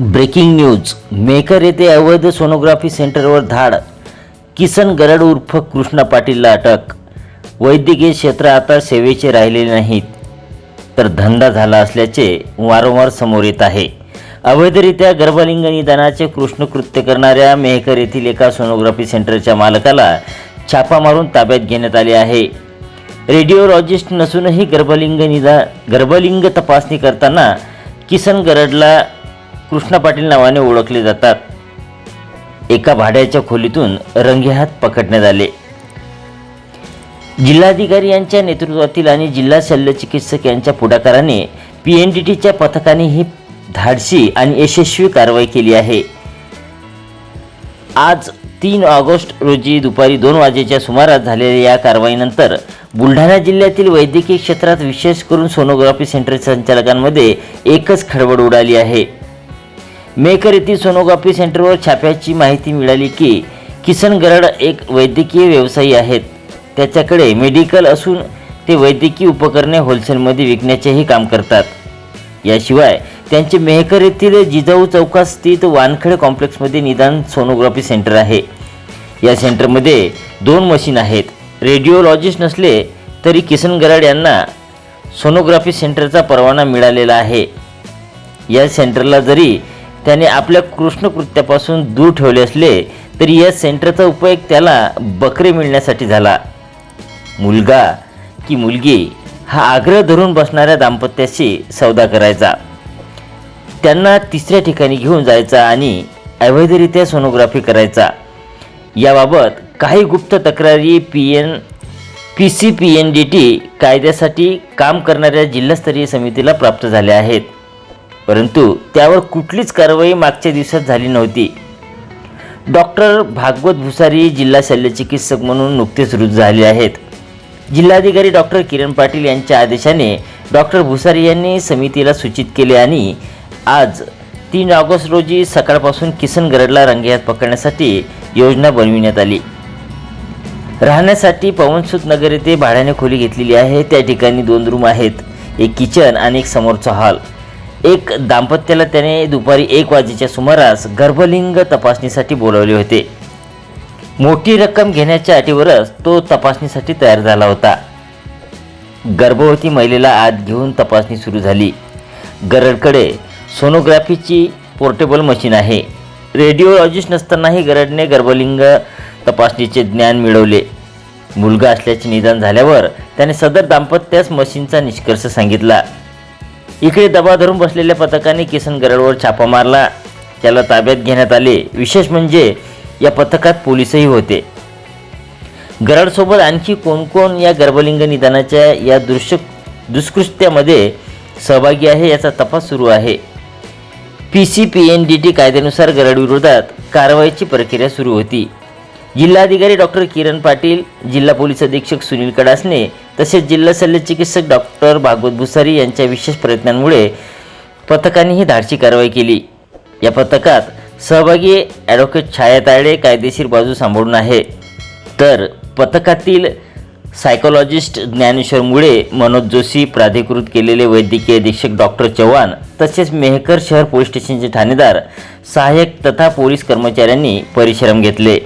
Breaking news. Maker येथे अवैध sonography सेंटरवर धाड. किसन गरड उर्फ कृष्णा पाटीलला अटक. वैद्यकीय क्षेत्र आता सेवेचे राहिलेले नाहीत. तर धंदा झाला असल्याचे वारंवार समोर येत आहे. अवैधरित्या गर्भलिंग निदानाचे कृष्णकृत्य करणाऱ्या मेहकर येथील एका सोनोग्राफी सेंटरच्या मालकाला छापा मारून ताब्यात घेण्यात आले आहे. रेडिओलॉजिस्ट नसूनही गर्भलिंग निदा गर्भलिंग तपासणी करताना किसन गरडला कृष्णा पाटील नावाने ओळखले जातात. एका भाड्याच्या खोलीतून रंगेहात पकडण्यात आले. जिल्हाधिकारी यांच्या नेतृत्वातील आणि जिल्हा शल्यचिकित्सक यांच्या पुढाकाराने पी एन डी टीच्या पथकाने ही धाडसी आणि यशस्वी कारवाई केली आहे. आज तीन ऑगस्ट रोजी दुपारी दोन वाजेच्या सुमारास झालेल्या या कारवाईनंतर बुलढाणा जिल्ह्यातील वैद्यकीय क्षेत्रात विशेष करून सोनोग्राफी सेंटर संचालकांमध्ये एकच खळबळ उडाली आहे. मेकर येथील सोनोग्राफी सेंटरवर छाप्याची माहिती मिळाली की किसन गरड एक वैद्यकीय व्यवसायी आहेत. त्याच्याकडे मेडिकल असून ते वैद्यकीय उपकरणे होलसेलमध्ये विकण्याचेही काम करतात. याशिवाय त्यांचे मेहकर येथील जिजाऊ चौकात स्थित वानखेडे कॉम्प्लेक्समध्ये निदान सोनोग्राफी सेंटर आहे. या सेंटरमध्ये दोन मशीन आहेत. रेडिओलॉजिस्ट नसले तरी किसन गराड यांना सोनोग्राफी सेंटरचा परवाना मिळालेला आहे. या सेंटरला जरी त्याने आपल्या कृष्णकृत्यापासून दूर ठेवले असले तरी या सेंटरचा उपयोग त्याला बकरे मिळण्यासाठी झाला. मुलगा की मुलगी हा आग्रह धरून बसणाऱ्या दाम्पत्याशी सौदा करायचा. त्यांना तिसऱ्या ठिकाणी घेऊन जायचा आणि अवैधरित्या सोनोग्राफी करायचा. याबाबत काही गुप्त तक्रारी P N P C P N D T कायद्यासाठी काम करणाऱ्या जिल्हास्तरीय समितीला प्राप्त झाल्या आहेत. परंतु त्यावर कुठलीच कारवाई मागच्या दिवसात झाली नव्हती. डॉक्टर भागवत भुसारी जिल्हा शल्यचिकित्सक म्हणून नुकतेच रुजू झाले आहेत. जिल्हाधिकारी डॉक्टर किरण पाटील यांच्या आदेशाने डॉक्टर भुसारी यांनी समितीला सूचित केले आणि आज तीन ऑगस्ट रोजी सकाळपासून किसनगडला रंगेहात पकडण्यासाठी योजना बनविण्यात आली. राहण्यासाठी पवनसुत नगर येथे भाड्याने खोली घेतलेली आहे. त्या ठिकाणी दोन रूम आहेत एक किचन आणि एक समोरचा हॉल. एक दाम्पत्याला त्याने दुपारी एक वाजेच्या सुमारास गर्भलिंग तपासणीसाठी बोलावले होते. मोठी रक्कम घेण्याच्या अटीवरच तो तपासणीसाठी तयार झाला होता. गर्भवती महिलेला आत घेऊन तपासणी सुरू झाली. गरडकडे सोनोग्राफीची पोर्टेबल मशीन आहे. रेडिओलॉजिस्ट नसतानाही गरडने गर्भलिंग तपासणीचे ज्ञान मिळवले. मुलगा असल्याचे निदान झाल्यावर त्याने सदर दाम्पत्यास मशीनचा निष्कर्ष सांगितला. इकडे दबा धरून बसलेल्या पथकाने किसन गरडवर छापा मारला. त्याला ताब्यात घेण्यात आले. विशेष म्हणजे या पथकात पोलीसही होते. गरडसोबत आणखी कोण कोण या गर्भलिंग निदानाच्या या दृश्य दुष्कृत्यामध्ये सहभागी आहे याचा तपास सुरू आहे. P C P N D T कायद्यानुसार गरडविरोधात कारवाईची प्रक्रिया सुरू होती. जिल्हाधिकारी डॉक्टर किरण पाटील जिल्हा पोलीस अधीक्षक सुनील कडासने तसेच जिल्हा शल्यचिकित्सक डॉक्टर भागवत भुसारी यांच्या विशेष प्रयत्नांमुळे पथकाने ही धाडशी कारवाई केली. या पथकात सहभागी ॲडव्होकेट छाया तायडे कायदेशीर बाजू सांभाळून आहे. तर पथकातील सायकोलॉजिस्ट ज्ञानेश्वर मुळे मनोज जोशी प्राधिकृत केलेले वैद्यकीय अधीक्षक डॉक्टर चव्हाण तसेच मेहकर शहर पोलीस स्टेशनचे ठाणेदार सहाय्यक तथा पोलीस कर्मचाऱ्यांनी परिश्रम घेतले.